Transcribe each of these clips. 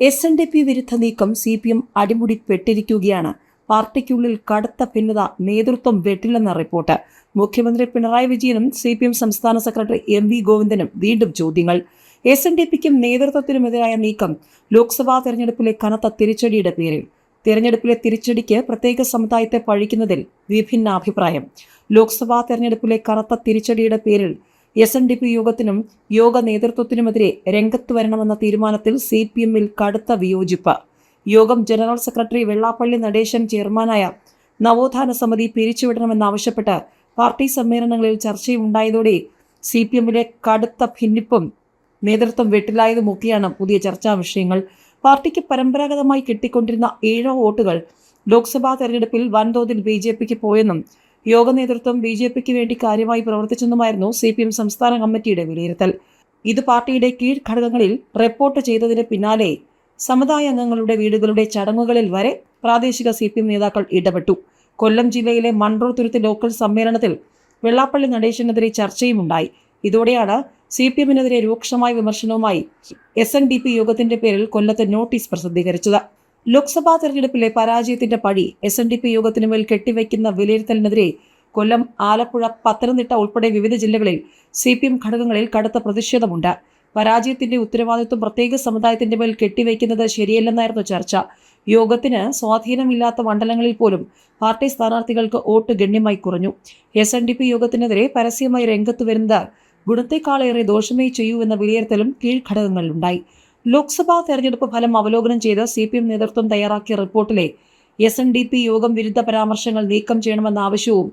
S N D P വിരുദ്ധ നീക്കം C P M അടിമുടി പെട്ടിരിക്കുകയാണ് പാർട്ടിക്കുള്ളിൽ കടുത്ത ഭിന്നത നേതൃത്വം വെട്ടില്ലെന്ന റിപ്പോർട്ട്. മുഖ്യമന്ത്രി പിണറായി വിജയനും സി പി എം സംസ്ഥാന സെക്രട്ടറി എം വി ഗോവിന്ദനും വീണ്ടും ചോദ്യങ്ങൾ. എസ് എൻ ഡി പിക്കും നേതൃത്വത്തിനുമെതിരായ നീക്കം ലോക്സഭാ തെരഞ്ഞെടുപ്പിലെ കനത്ത തിരിച്ചടിയുടെ പേരിൽ. തിരഞ്ഞെടുപ്പിലെ തിരിച്ചടിക്ക് പ്രത്യേക സമുദായത്തെ പഴിക്കുന്നതിൽ വിഭിന്ന അഭിപ്രായം ലോക്സഭാ തെരഞ്ഞെടുപ്പിലെ കനത്ത തിരിച്ചടിയുടെ പേരിൽ എസ് എൻ ഡി പി യോഗത്തിനും യോഗ നേതൃത്വത്തിനുമെതിരെ രംഗത്ത് വരണമെന്ന തീരുമാനത്തിൽ സി പി എമ്മിൽ കടുത്ത വിയോജിപ്പ്. യോഗം ജനറൽ സെക്രട്ടറി വെള്ളാപ്പള്ളി നടേശൻ ചെയർമാനായ നവോത്ഥാന സമിതി പിരിച്ചുവിടണമെന്നാവശ്യപ്പെട്ട് പാർട്ടി സമ്മേളനങ്ങളിൽ ചർച്ചയുണ്ടായതോടെ സി പി എമ്മിലെ കടുത്ത ഭിന്നിപ്പും നേതൃത്വം വെട്ടിലായതുമൊക്കെയാണ് പുതിയ ചർച്ചാ വിഷയങ്ങൾ. പാർട്ടിക്ക് പരമ്പരാഗതമായി കിട്ടിക്കൊണ്ടിരുന്ന ഏഴോ വോട്ടുകൾ ലോക്സഭാ തെരഞ്ഞെടുപ്പിൽ വൻതോതിൽ ബി ജെ പിക്ക് പോയെന്നും യോഗ നേതൃത്വം ബി ജെ പിക്ക് വേണ്ടി കാര്യമായി പ്രവർത്തിച്ചെന്നുമായിരുന്നു സി പി എം സംസ്ഥാന കമ്മിറ്റിയുടെ വിലയിരുത്തൽ. ഇത് പാർട്ടിയുടെ കീഴ്ഘടകങ്ങളിൽ റിപ്പോർട്ട് ചെയ്തതിന് പിന്നാലെ സമുദായ അംഗങ്ങളുടെ വീടുകളുടെ ചടങ്ങുകളിൽ വരെ പ്രാദേശിക സി പി എം നേതാക്കൾ ഇടപെട്ടു. കൊല്ലം ജില്ലയിലെ മൺട്രോ തുരുത്ത് ലോക്കൽ സമ്മേളനത്തിൽ വെള്ളാപ്പള്ളി നടേശനെതിരെ ചർച്ചയുമുണ്ടായി ഇതോടെയാണ് സി പി എമ്മിനെതിരെ രൂക്ഷമായ വിമർശനവുമായി എസ് എൻ ഡി പി യോഗത്തിന്റെ പേരിൽ കൊല്ലത്ത് നോട്ടീസ് പ്രസിദ്ധീകരിച്ചത്. ലോക്സഭാ തെരഞ്ഞെടുപ്പിലെ പരാജയത്തിന്റെ പഴി എസ് എൻ ഡി പി യോഗത്തിനു മേൽ കെട്ടിവയ്ക്കുന്ന വിലയിരുത്തലിനെതിരെ കൊല്ലം ആലപ്പുഴ പത്തനംതിട്ട ഉൾപ്പെടെ വിവിധ ജില്ലകളിൽ സി പി എം ഘടകങ്ങളിൽ കടുത്ത പ്രതിഷേധമുണ്ട്. പരാജയത്തിന്റെ ഉത്തരവാദിത്വം പ്രത്യേക സമുദായത്തിന്റെ മേൽ കെട്ടിവയ്ക്കുന്നത് ശരിയല്ലെന്നായിരുന്നു ചർച്ച. യോഗത്തിന് സ്വാധീനമില്ലാത്ത മണ്ഡലങ്ങളിൽ പോലും പാർട്ടി സ്ഥാനാർത്ഥികൾക്ക് വോട്ട് ഗണ്യമായി കുറഞ്ഞു. എസ് എൻ ഡി പി യോഗത്തിനെതിരെ പരസ്യമായി രംഗത്ത് വരുന്നത് ഗുണത്തെക്കാളേറെ ദോഷമേ ചെയ്യൂ എന്ന വിലയിരുത്തലും കീഴ്ഘടകങ്ങളിലുണ്ടായി. ലോക്സഭാ തെരഞ്ഞെടുപ്പ് ഫലം അവലോകനം ചെയ്ത് സി പി എം നേതൃത്വം തയ്യാറാക്കിയ റിപ്പോർട്ടിലെ എസ് എൻ ഡി പി യോഗം വിരുദ്ധ പരാമർശങ്ങൾ നീക്കം ചെയ്യണമെന്ന ആവശ്യവും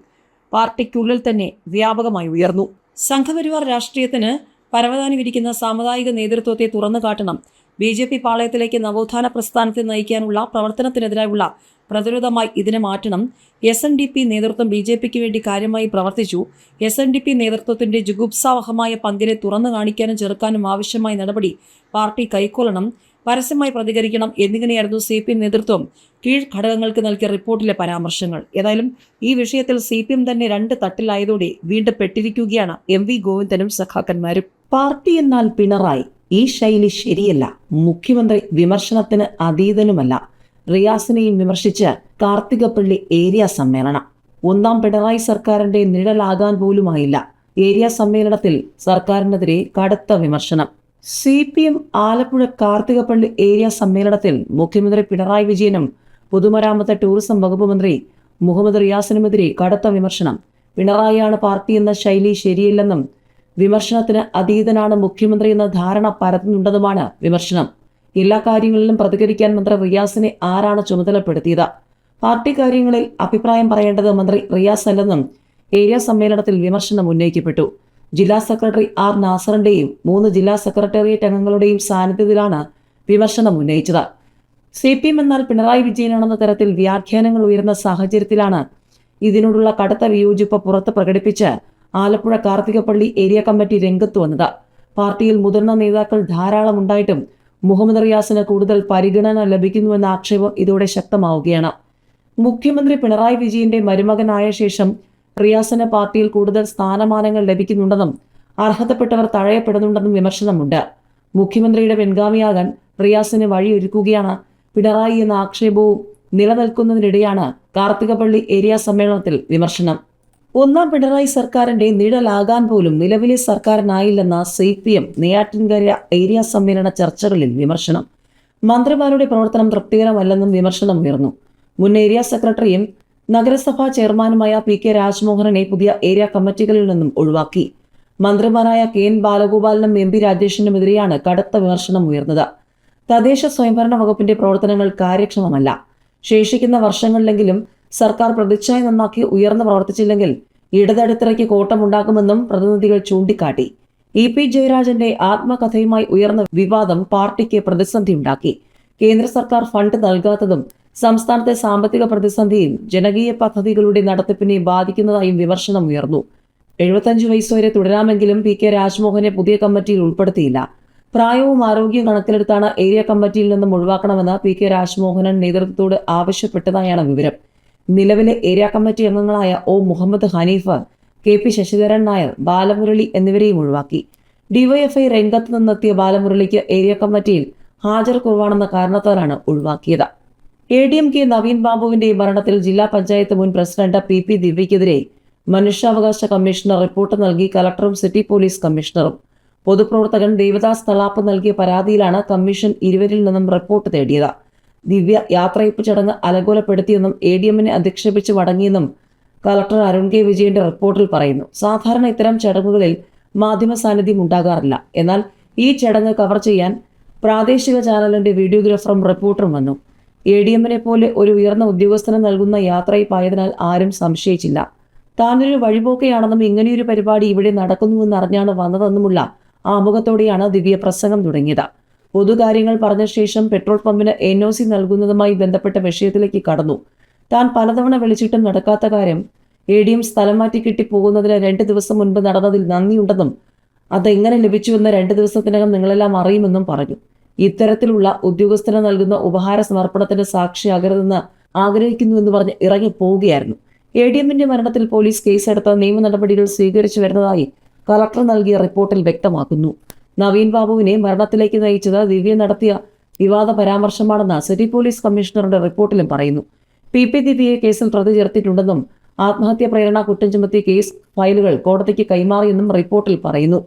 പാർട്ടിക്കുള്ളിൽ തന്നെ വ്യാപകമായി ഉയർന്നു. സംഘപരിവാർ രാഷ്ട്രീയത്തിന് പരവതാനി വിരിക്കുന്ന സാമുദായിക നേതൃത്വത്തെ തുറന്നു കാട്ടണം. ബി ജെ പി പാളയത്തിലേക്ക് നവോത്ഥാന പ്രസ്ഥാനത്തെ നയിക്കാനുള്ള പ്രവർത്തനത്തിനെതിരായുള്ള പ്രതിരോധമായി ഇതിനെ മാറ്റണം. എസ് എൻ ഡി പി നേതൃത്വം ബി ജെ പിക്ക് വേണ്ടി കാര്യമായി പ്രവർത്തിച്ചു. എസ് എൻ ഡി പി നേതൃത്വത്തിന്റെ ജുഗുപ്സാവഹമായ പങ്കിനെ തുറന്നു കാണിക്കാനും ചെറുക്കാനും ആവശ്യമായ നടപടി പാർട്ടി കൈക്കൊള്ളണം. പരസ്യമായി പ്രതികരിക്കണം എന്നിങ്ങനെയായിരുന്നു സി പി എം നേതൃത്വം കീഴ്ഘടകങ്ങൾക്ക് നൽകിയ റിപ്പോർട്ടിലെ പരാമർശങ്ങൾ. ഏതായാലും ഈ വിഷയത്തിൽ സി പി എം തന്നെ രണ്ട് തട്ടിലായതോടെ വീണ്ടും പെട്ടിരിക്കുകയാണ് എം വി ഗോവിന്ദനും സഖാക്കന്മാരും. പാർട്ടി എന്നാൽ പിണറായി. ഈ ശൈലി ശരിയല്ല. മുഖ്യമന്ത്രി വിമർശനത്തിന് അതീതനുമല്ല. റിയാസിനെയും വിമർശിച്ച് കാർത്തികപ്പള്ളി ഏരിയ സമ്മേളനം. ഒന്നാം പിണറായി സർക്കാരിന്റെ നിഴലാകാൻ പോലുമായില്ല ഏരിയ സമ്മേളനത്തിൽ സർക്കാരിനെതിരെ കടുത്ത വിമർശനം. C P M Alappuzha Karthikappally area സമ്മേളനത്തിൽ മുഖ്യമന്ത്രി പിണറായി വിജയനും പൊതുമരാമത്ത് ടൂറിസം വകുപ്പ് മന്ത്രി മുഹമ്മദ് റിയാസിനുമെതിരെ കടുത്ത വിമർശനം. പിണറായിയാണ് പാർട്ടി എന്ന ശൈലി ശരിയല്ലെന്നും വിമർശനത്തിന് അതീതനാണ് മുഖ്യമന്ത്രി എന്ന ധാരണ പരത്തുന്നുണ്ടെന്നുമാണ് വിമർശനം. എല്ലാ കാര്യങ്ങളിലും പ്രതികരിക്കാൻ മന്ത്രി റിയാസിനെ ആരാണ് ചുമതലപ്പെടുത്തിയത്? പാർട്ടി കാര്യങ്ങളിൽ അഭിപ്രായം പറയേണ്ടത് മന്ത്രി റിയാസ് അല്ലെന്നും ഏരിയ സമ്മേളനത്തിൽ വിമർശനം ഉന്നയിക്കപ്പെട്ടു. ജില്ലാ സെക്രട്ടറി ആർ നാസറിന്റെയും മൂന്ന് ജില്ലാ സെക്രട്ടേറിയറ്റ് അംഗങ്ങളുടെയും സാന്നിധ്യത്തിലാണ് വിമർശനം ഉന്നയിച്ചത്. സി പി എം എന്നാൽ പിണറായി വിജയനാണെന്ന തരത്തിൽ വ്യാഖ്യാനങ്ങൾ ഉയർന്ന സാഹചര്യത്തിലാണ് ഇതിനോടുള്ള കടുത്ത വിയോജിപ്പ് പുറത്ത് പ്രകടിപ്പിച്ച് ആലപ്പുഴ കാർത്തികപ്പള്ളി ഏരിയ കമ്മിറ്റി രംഗത്ത് വന്നത്. പാർട്ടിയിൽ മുതിർന്ന നേതാക്കൾ ധാരാളം ഉണ്ടായിട്ടും മുഹമ്മദ് റിയാസിന് കൂടുതൽ പരിഗണന ലഭിക്കുന്നുവെന്ന ആക്ഷേപം ഇതോടെ ശക്തമാവുകയാണ്. മുഖ്യമന്ത്രി പിണറായി വിജയന്റെ മരുമകനായ ശേഷം റിയാസിന് പാർട്ടിയിൽ കൂടുതൽ സ്ഥാനമാനങ്ങൾ ലഭിക്കുന്നുണ്ടെന്നും അർഹതപ്പെട്ടവർ തഴയപ്പെടുന്നുണ്ടെന്നും വിമർശനമുണ്ട്. മുഖ്യമന്ത്രിയുടെ പിൻഗാമിയാകാൻ റിയാസിന് വഴിയൊരുക്കുകയാണ് പിണറായി എന്ന ആക്ഷേപവും നിലനിൽക്കുന്നതിനിടെയാണ് കാർത്തികപ്പള്ളി ഏരിയ സമ്മേളനത്തിൽ വിമർശനം. ഒന്നാം പിണറായി സർക്കാരിന്റെ നിഴലാകാൻ പോലും നിലവിലെ സർക്കാരിനായില്ലെന്ന C P M Neyyattinkara area സമ്മേളന ചർച്ചകളിൽ വിമർശനം. മന്ത്രിമാരുടെ പ്രവർത്തനം തൃപ്തികരമല്ലെന്നും വിമർശനം ഉയർന്നു. മുൻ ഏരിയ സെക്രട്ടറിയും നഗരസഭാ ചെയർമാനുമായ പി കെ രാജ്മോഹനെ പുതിയ ഏരിയ കമ്മിറ്റികളിൽ നിന്നും ഒഴിവാക്കി. മന്ത്രിമാരായ കെ എൻ ബാലഗോപാലിനും എം പി രാജേഷിനുമെതിരെയാണ് കടുത്ത വിമർശനം ഉയർന്നത്. തദ്ദേശ സ്വയംഭരണ വകുപ്പിന്റെ പ്രവർത്തനങ്ങൾ കാര്യക്ഷമമല്ല. ശേഷിക്കുന്ന വർഷങ്ങളിലെങ്കിലും സർക്കാർ പ്രതിച്ഛായ നന്നാക്കി ഉയർന്നു പ്രവർത്തിച്ചില്ലെങ്കിൽ ഇടതടിത്തറയ്ക്ക് കോട്ടമുണ്ടാക്കുമെന്നും പ്രതിനിധികൾ ചൂണ്ടിക്കാട്ടി. ഇ പി ജയരാജന്റെ ആത്മകഥയുമായി ഉയർന്ന വിവാദം പാർട്ടിക്ക് പ്രതിസന്ധിയുണ്ടാക്കി. കേന്ദ്ര സർക്കാർ ഫണ്ട് നൽകാത്തതും സംസ്ഥാനത്തെ സാമ്പത്തിക പ്രതിസന്ധിയും ജനകീയ പദ്ധതികളുടെ നടത്തിപ്പിനെ ബാധിക്കുന്നതായും വിമർശനം ഉയർന്നു. എഴുപത്തഞ്ച് വയസ്സ് വരെ തുടരാമെങ്കിലും പി കെ രാജ്മോഹനെ പുതിയ കമ്മിറ്റിയിൽ ഉൾപ്പെടുത്തിയില്ല. പ്രായവും ആരോഗ്യവും കണക്കിലെടുത്താണ് ഏരിയ കമ്മിറ്റിയിൽ നിന്നും ഒഴിവാക്കണമെന്ന് പി കെ രാജ്മോഹനൻ നേതൃത്വത്തോട് ആവശ്യപ്പെട്ടതായാണ് വിവരം. നിലവിലെ ഏരിയ കമ്മിറ്റി അംഗങ്ങളായ O. Muhammad Hanif K. P. Sasidharan Nair Balamurali എന്നിവരെയും ഒഴിവാക്കി. ഡിവൈഎഫ്ഐ രംഗത്ത് നിന്നെത്തിയ ബാലമുരളിക്ക് ഏരിയ കമ്മിറ്റിയിൽ ഹാജർ കുറവാണെന്ന കാരണത്താലാണ് ഒഴിവാക്കിയത്. A D M K Naveen ബാബുവിന്റെ മരണത്തിൽ ജില്ലാ പഞ്ചായത്ത് മുൻ പ്രസിഡന്റ് പി. പി. ദിവ്യയ്ക്കെതിരെ മനുഷ്യാവകാശ കമ്മീഷണർ റിപ്പോർട്ട് നൽകി കലക്ടറും സിറ്റി പോലീസ് കമ്മീഷണറും. പൊതുപ്രവർത്തകൻ ദേവദാസ് തളാപ്പ് നൽകിയ പരാതിയിലാണ് കമ്മീഷൻ ഇരുവരിൽ നിന്നും റിപ്പോർട്ട് തേടിയത്. ദിവ്യ യാത്രയപ്പ് ചടങ്ങ് അലങ്കോലപ്പെടുത്തിയെന്നും എ ഡി എമ്മിനെ അധിക്ഷേപിച്ച് മടങ്ങിയെന്നും കളക്ടർ അരുൺ കെ വിജയന്റെ റിപ്പോർട്ടിൽ പറയുന്നു. സാധാരണ ഇത്തരം ചടങ്ങുകളിൽ മാധ്യമ സാന്നിധ്യം ഉണ്ടാകാറില്ല. എന്നാൽ ഈ ചടങ്ങ് കവർ ചെയ്യാൻ പ്രാദേശിക ചാനലിന്റെ വീഡിയോഗ്രാഫറും റിപ്പോർട്ടറും വന്നു. എ ഡി എമ്മിനെ പോലെ ഒരു ഉയർന്ന ഉദ്യോഗസ്ഥന് നൽകുന്ന യാത്രയപ്പായതിനാൽ ആരും സംശയിച്ചില്ല. താനൊരു വഴിപോക്കയാണെന്നും ഇങ്ങനെയൊരു പരിപാടി ഇവിടെ നടക്കുന്നുവെന്ന് അറിഞ്ഞാണ് വന്നതെന്നുമുള്ള ആമുഖത്തോടെയാണ് ദിവ്യ പ്രസംഗം തുടങ്ങിയത്. പൊതുകാര്യങ്ങൾ പറഞ്ഞ ശേഷം പെട്രോൾ പമ്പിന് എൻ ഒ സി നൽകുന്നതുമായി ബന്ധപ്പെട്ട വിഷയത്തിലേക്ക് കടന്നു. താൻ പലതവണ വിളിച്ചിട്ടും നടക്കാത്ത കാര്യം എ ഡി എം സ്ഥലം മാറ്റി കിട്ടി പോകുന്നതിന് രണ്ട് ദിവസം മുൻപ് നടന്നതിൽ നന്ദിയുണ്ടെന്നും അതെങ്ങനെ ലഭിച്ചുവെന്ന് രണ്ട് ദിവസത്തിനകം നിങ്ങളെല്ലാം അറിയുമെന്നും പറഞ്ഞു. ഇത്തരത്തിലുള്ള ഉദ്യോഗസ്ഥന് നൽകുന്ന ഉപഹാര സമർപ്പണത്തിന് സാക്ഷിയാകരുതെന്ന് ആഗ്രഹിക്കുന്നുവെന്ന് പറഞ്ഞ് ഇറങ്ങി പോവുകയായിരുന്നു. എ ഡി എമ്മിന്റെ മരണത്തിൽ പോലീസ് കേസെടുത്ത നിയമ നടപടികൾ സ്വീകരിച്ചു വരുന്നതായി കളക്ടർ നൽകിയ റിപ്പോർട്ടിൽ വ്യക്തമാക്കുന്നു. നവീൻ ബാബുവിനെ മരണത്തിലേക്ക് നയിച്ചത് ദിവ്യ നടത്തിയ വിവാദ പരാമർശമാണെന്ന് സിറ്റി പോലീസ് കമ്മീഷണറുടെ റിപ്പോർട്ടിലും പറയുന്നു. പി പി ദിവ്യയെ കേസിൽ പ്രതി ചേർത്തിട്ടുണ്ടെന്നും ആത്മഹത്യ പ്രേരണ കുറ്റം ചുമത്തിയ കേസ് ഫയലുകൾ കോടതിക്ക് കൈമാറിയെന്നും റിപ്പോർട്ടിൽ പറയുന്നു.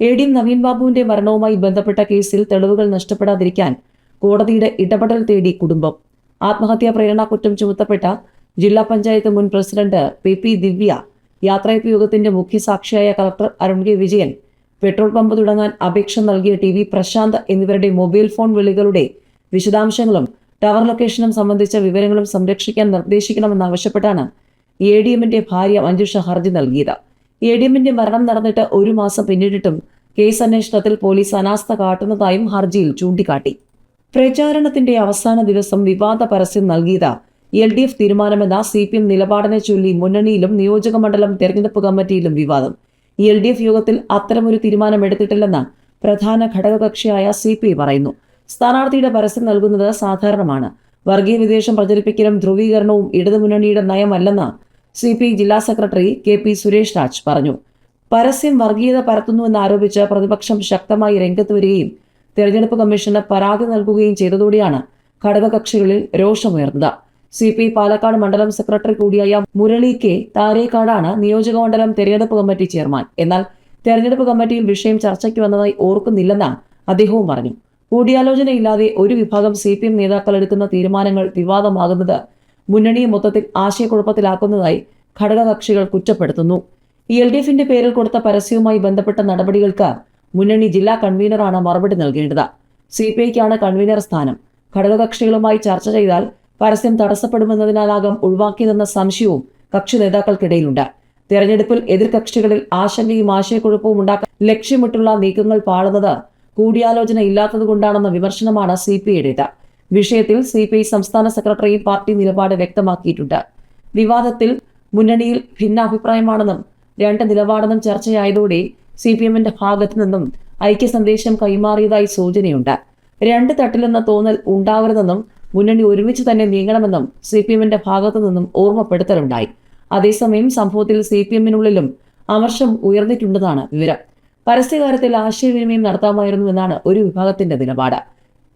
എ ഡി നവീൻ ബാബുവിന്റെ മരണവുമായി ബന്ധപ്പെട്ട കേസിൽ തെളിവുകൾ നഷ്ടപ്പെടാതിരിക്കാൻ കോടതിയുടെ ഇടപെടൽ തേടി കുടുംബം. ആത്മഹത്യാ പ്രേരണ കുറ്റം ചുമത്തപ്പെട്ട ജില്ലാ പഞ്ചായത്ത് മുൻ പ്രസിഡന്റ് പി പി ദിവ്യ യാത്രയപ്പ് യോഗത്തിന്റെ മുഖ്യ സാക്ഷിയായ collector Arun K Vijayan petrol pump തുടങ്ങാൻ അപേക്ഷ നൽകിയ ടി വി പ്രശാന്ത് എന്നിവരുടെ മൊബൈൽ ഫോൺ വിളികളുടെ വിശദാംശങ്ങളും ടവർ ലൊക്കേഷനും സംബന്ധിച്ച വിവരങ്ങളും സംരക്ഷിക്കാൻ നിർദ്ദേശിക്കണമെന്നാവശ്യപ്പെട്ടാണ് എ ഡി എമ്മിന്റെ ഭാര്യ മഞ്ജുഷ ഹർജി നൽകിയത്. എ ഡി എമ്മിന്റെ മരണം നടന്നിട്ട് ഒരു മാസം പിന്നിട്ടിട്ടും കേസ് അന്വേഷണത്തിൽ പോലീസ് അനാസ്ഥ കാട്ടുന്നതായും ഹർജിയിൽ ചൂണ്ടിക്കാട്ടി. പ്രചാരണത്തിന്റെ അവസാന ദിവസം വിവാദ പരസ്യം നൽകിയത് എൽ ഡി എഫ് തീരുമാനമെന്ന സി പി എം നിലപാടിനെ ചൊല്ലി മുന്നണിയിലും നിയോജക മണ്ഡലം തെരഞ്ഞെടുപ്പ് കമ്മിറ്റിയിലും വിവാദം. എൽ ഡി എഫ് യോഗത്തിൽ അത്തരമൊരു തീരുമാനമെടുത്തിട്ടില്ലെന്ന് പ്രധാന ഘടകകക്ഷിയായ സി പി പറയുന്നു. സ്ഥാനാർത്ഥിയുടെ പരസ്യം നൽകുന്നത് സാധാരണമാണ്. വർഗീയ വിദേശം പ്രചരിപ്പിക്കലും ധ്രുവീകരണവും ഇടതുമുന്നണിയുടെ നയമല്ലെന്ന് സി പി ജില്ലാ secretary K P Suresh Raj പറഞ്ഞു. പരസ്യം വർഗീയത പരത്തുന്നുവെന്ന് ആരോപിച്ച് പ്രതിപക്ഷം ശക്തമായി രംഗത്ത് വരികയും തെരഞ്ഞെടുപ്പ് കമ്മീഷന് പരാതി നൽകുകയും ചെയ്തതോടെയാണ് ഘടകകക്ഷികളിൽ രോഷമുയർന്നത്. സി പി പാലക്കാട് മണ്ഡലം സെക്രട്ടറി കൂടിയായ മുരളി കെ താരേക്കാടാണ് നിയോജകമണ്ഡലം തെരഞ്ഞെടുപ്പ് കമ്മിറ്റി ചെയർമാൻ. എന്നാൽ തെരഞ്ഞെടുപ്പ് കമ്മിറ്റിയിൽ വിഷയം ചർച്ചയ്ക്ക് വന്നതായി ഓർക്കുന്നില്ലെന്ന് അദ്ദേഹവും പറഞ്ഞു. കൂടിയാലോചനയില്ലാതെ ഒരു വിഭാഗം സി പി എം നേതാക്കൾ എടുക്കുന്ന തീരുമാനങ്ങൾ വിവാദമാകുന്നത് മുന്നണിയെ മൊത്തത്തിൽ ആശയക്കുഴപ്പത്തിലാക്കുന്നതായി ഘടകകക്ഷികൾ കുറ്റപ്പെടുത്തുന്നു. എൽ ഡി എഫിന്റെ പേരിൽ കൊടുത്ത പരസ്യവുമായി ബന്ധപ്പെട്ട നടപടികൾക്ക് മുന്നണി ജില്ലാ കൺവീനറാണ് മറുപടി നൽകേണ്ടത്. സി പി ഐക്കാണ് കൺവീനർ സ്ഥാനം. ഘടകകക്ഷികളുമായി ചർച്ച ചെയ്താൽ പരസ്യം തടസ്സപ്പെടുമെന്നതിനാലാകാം ഒഴിവാക്കിയതെന്ന സംശയവും കക്ഷി നേതാക്കൾക്കിടയിലുണ്ട്. തെരഞ്ഞെടുപ്പിൽ എതിർകക്ഷികളിൽ ആശങ്കയും ആശയക്കുഴപ്പവും ഉണ്ടാക്കാൻ ലക്ഷ്യമിട്ടുള്ള നീക്കങ്ങൾ പാടുന്നത് കൂടിയാലോചന ഇല്ലാത്തതുകൊണ്ടാണെന്ന വിമർശനമാണ് സി പി ഐയുടേത് വിഷയത്തിൽ സി പി ഐ സംസ്ഥാന സെക്രട്ടറിയും പാർട്ടി നിലപാട് വ്യക്തമാക്കിയിട്ടുണ്ട്. വിവാദത്തിൽ മുന്നണിയിൽ ഭിന്നാഭിപ്രായമാണെന്നും രണ്ട് നിലപാടെന്നും ചർച്ചയായതോടെ സി പി എമ്മിന്റെ ഭാഗത്തു നിന്നും ഐക്യ സന്ദേശം കൈമാറിയതായി സൂചനയുണ്ട്. രണ്ട് തട്ടിലെന്ന തോന്നൽ ഉണ്ടാകരുതെന്നും മുന്നണി ഒരുമിച്ച് തന്നെ നീങ്ങണമെന്നും സി പി എമ്മിന്റെ ഭാഗത്തു നിന്നും ഓർമ്മപ്പെടുത്തലുണ്ടായി. അതേസമയം സംഭവത്തിൽ സി പി എമ്മിനുള്ളിലും അമർഷം ഉയർന്നിട്ടുണ്ടെന്നാണ് വിവരം. പരസ്യകാര്യത്തിൽ ആശയവിനിമയം നടത്താമായിരുന്നു എന്നാണ് ഒരു വിഭാഗത്തിന്റെ നിലപാട്.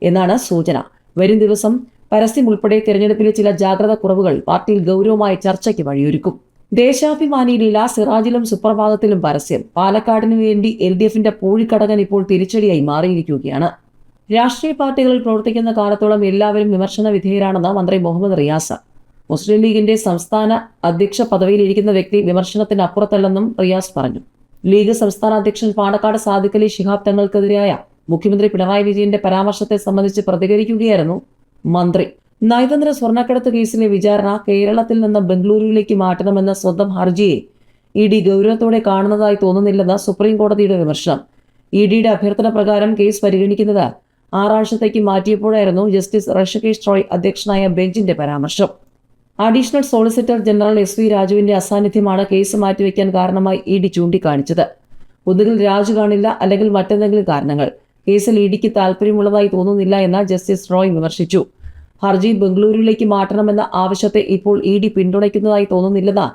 എന്നാണ് സൂചന. വരും ദിവസം പരസ്യം ഉൾപ്പെടെ തിരഞ്ഞെടുപ്പിലെ ചില ജാഗ്രത കുറവുകൾ പാർട്ടിയിൽ ഗൗരവമായ ചർച്ചയ്ക്ക് വഴിയൊരുക്കും. ദേശാഭിമാനി ദേശാഭിമാനിയിലില്ല സിറാജിലും സുപ്രഭാതത്തിലും പരസ്യം. പാലക്കാടിനു വേണ്ടി എൽ ഡി എഫിന്റെ പൂഴിക്കടകൻ ഇപ്പോൾ തിരിച്ചടിയായി മാറിയിരിക്കുകയാണ്. രാഷ്ട്രീയ പാർട്ടികളിൽ പ്രവർത്തിക്കുന്ന കാലത്തോളം എല്ലാവരും വിമർശന വിധേയരാണെന്ന് മന്ത്രി മുഹമ്മദ് റിയാസ്. മുസ്ലിം ലീഗിന്റെ സംസ്ഥാന അധ്യക്ഷ പദവിയിലിരിക്കുന്ന വ്യക്തി വിമർശനത്തിന് അപ്പുറത്തല്ലെന്നും റിയാസ് പറഞ്ഞു. ലീഗ് സംസ്ഥാന അധ്യക്ഷൻ പാണക്കാട് സാദിഖലി ശിഹാബ് തങ്ങൾക്കെതിരായ മുഖ്യമന്ത്രി പിണറായി വിജയന്റെ പരാമർശത്തെ സംബന്ധിച്ച് പ്രതികരിക്കുകയായിരുന്നു മന്ത്രി. നയതന്ത്ര സ്വർണക്കടത്ത് കേസിലെ വിചാരണ കേരളത്തിൽ നിന്ന് ബംഗളൂരുവിലേക്ക് മാറ്റണമെന്ന സ്വന്തം ഹർജിയെ ഇ ഡി ഗൗരവത്തോടെ കാണുന്നതായി തോന്നുന്നില്ലെന്ന് സുപ്രീം കോടതിയുടെ വിമർശനം. ഇ ഡിയുടെ അഭ്യർത്ഥന പ്രകാരം കേസ് പരിഗണിക്കുന്നത് ആറാഴ്ചത്തേക്ക് മാറ്റിയപ്പോഴായിരുന്നു ജസ്റ്റിസ് ഋഷികേഷ് റോയ് അധ്യക്ഷനായ ബെഞ്ചിന്റെ പരാമർശം. Additional solicitor general S V രാജുവിന്റെ അസാന്നിധ്യമാണ് കേസ് മാറ്റിവെക്കാൻ കാരണമായി ഇ ഡി ചൂണ്ടിക്കാണിച്ചത്. ഒന്നുകിൽ രാജു കാണില്ല അല്ലെങ്കിൽ മറ്റെന്തെങ്കിലും കാരണങ്ങൾ. കേസിൽ ഇ ഡിക്ക് താല്പര്യമുള്ളതായി തോന്നുന്നില്ല എന്ന് ജസ്റ്റിസ് റോയ് വിമർശിച്ചു. ഹർജി ബംഗളൂരുവിലേക്ക് മാറ്റണമെന്ന ആവശ്യത്തെ ഇപ്പോൾ ഇ ഡി പിന്തുണയ്ക്കുന്നതായി തോന്നുന്നില്ലെന്ന്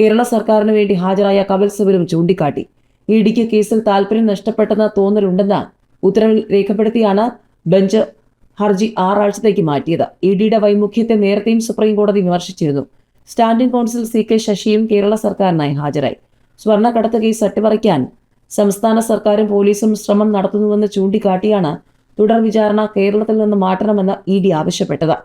കേരള സർക്കാരിന് വേണ്ടി ഹാജരായ കപിൽ സിബലും ചൂണ്ടിക്കാട്ടി. ഇ ഡിക്ക് കേസിൽ താല്പര്യം നഷ്ടപ്പെട്ടെന്ന് തോന്നലുണ്ടെന്ന് ഉത്തരവിൽ രേഖപ്പെടുത്തിയാണ് ബെഞ്ച് ഹർജി ആറാഴ്ചത്തേക്ക് മാറ്റിയത്. ഇ ഡിയുടെ വൈമുഖ്യത്തെ നേരത്തെയും സുപ്രീം കോടതി വിമർശിച്ചിരുന്നു. സ്റ്റാൻഡിംഗ് കൗൺസിൽ സി കെ ശശിയും കേരള സർക്കാരിനായി ഹാജരായി. സ്വർണക്കടത്ത് കേസ് അട്ടിമറിക്കാൻ സംസ്ഥാന സർക്കാരും പോലീസും ശ്രമം നടത്തുന്നുവെന്ന് ചൂണ്ടിക്കാട്ടിയാണ് തുടർ വിചാരണ കേരളത്തിൽ നിന്ന് മാറ്റണമെന്ന് ഇ ഡി ആവശ്യപ്പെട്ടത്.